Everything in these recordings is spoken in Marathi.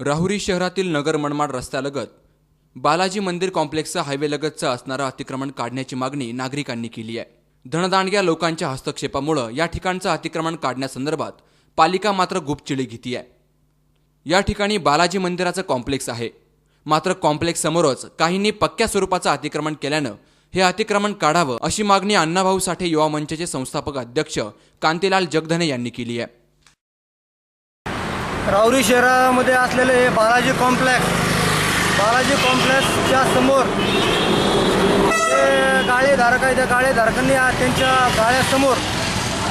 राहुरी शहरातील नगर मनमाड रस्त्यालगत बालाजी मंदिर कॉम्प्लेक्सचा हायवेलगतचं असणारं अतिक्रमण काढण्याची मागणी नागरिकांनी केली आहे. धनदांडग्या लोकांच्या हस्तक्षेपामुळं या ठिकाणचं अतिक्रमण काढण्यासंदर्भात पालिका मात्र गुपचिळी घेती आहे या ठिकाणी बालाजी मंदिराचं कॉम्प्लेक्स आहे. मात्र कॉम्प्लेक्स समोरच काहींनी पक्क्या स्वरूपाचं अतिक्रमण केल्यानं हे अतिक्रमण काढावं अशी मागणी अण्णाभाऊ साठे युवा मंचचे संस्थापक अध्यक्ष कांतीलाल जगधने यांनी केली आहे. रावरी शहरामध्ये असलेले हे बालाजी कॉम्प्लेक्स बालाजी कॉम्प्लेक्सच्या समोर जे गाळेधारक आहे त्या गाळेधारकांनी त्यांच्या गाळ्यासमोर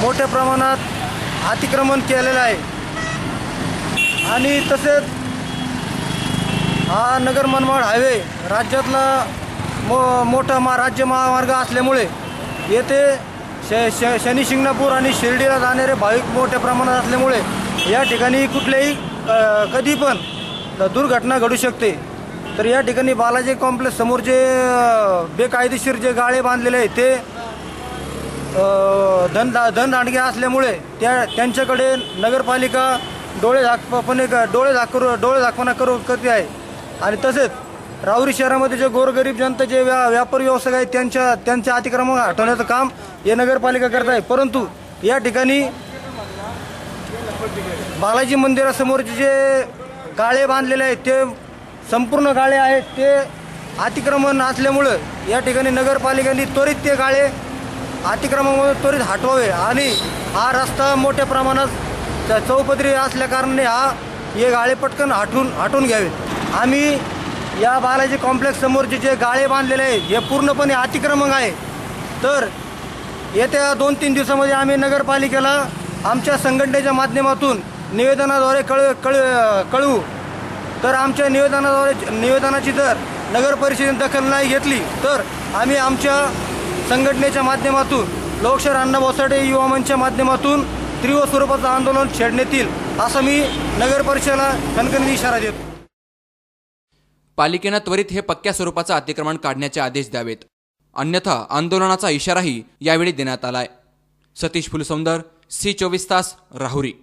मोठ्या प्रमाणात अतिक्रमण केलेलं आहे. आणि तसेच हा नगर मनमाड हायवे राज्यातला मो मोठा मा राज्य महामार्ग असल्यामुळे येथे श श शनी शिंगणापूर आणि शिर्डीला जाणारे भाविक मोठ्या प्रमाणात असल्यामुळे या ठिकाणी कुठल्याही कधी पण दुर्घटना घडू शकते. तर या ठिकाणी बालाजी कॉम्प्लेक्स समोर जे बेकायदेशीर जे गाळे बांधलेले आहेत ते धन धनदांडगे असल्यामुळे त्या त्यांच्याकडे नगरपालिका डोळे झाकपणे डोळे झाकू डोळे झाकपणा करू करते आहे. आणि तसेच राहुरी शहरामध्ये जे गोरगरीब जनता जे व्या व्यापारी व्यवसाय आहेत त्यांच्या त्यांच्या अतिक्रमण हटवण्याचं काम हे नगरपालिका करत आहे. परंतु या ठिकाणी बालाजी मंदिरासमोरचे जे गाळे बांधलेले आहेत ते संपूर्ण गाळे आहेत ते अतिक्रमण असल्यामुळं या ठिकाणी नगरपालिकेने त्वरित ते गाळे अतिक्रमणामधून त्वरित हटवावे. आणि हा रस्ता मोठ्या प्रमाणात चौपदरी असल्याकारणाने हा हे गाळे पटकन हटून हटून घ्यावे आम्ही या बालाजी कॉम्प्लेक्स समोरचे जे गाळे बांधलेले आहेत हे पूर्णपणे अतिक्रमण आहे. तर येत्या दोन तीन दिवसामध्ये आम्ही नगरपालिकेला आमच्या संघटनेच्या माध्यमातून निवेदनाद्वारे कळ कळ कळवू तर आमच्या निवेदनाद्वारे निवेदनाची जर नगर परिषदेने दखल नाही घेतली तर आम्ही आमच्या संघटनेच्या माध्यमातून लोकशाहीर अण्णाभाऊ साठे युवा मंचच्या माध्यमातून तीव्र स्वरूपाचं आंदोलन छेडण्यात येईल असं मी नगर परिषदेला कणकणी इशारा देतो. पालिकेनं त्वरित हे पक्क्या स्वरूपाचं अतिक्रमण काढण्याचे आदेश द्यावेत. अन्यथा आंदोलनाचा इशाराही यावेळी देण्यात आलाय. सतीश फुलसौंदर सी चोवीस तास राहुरी.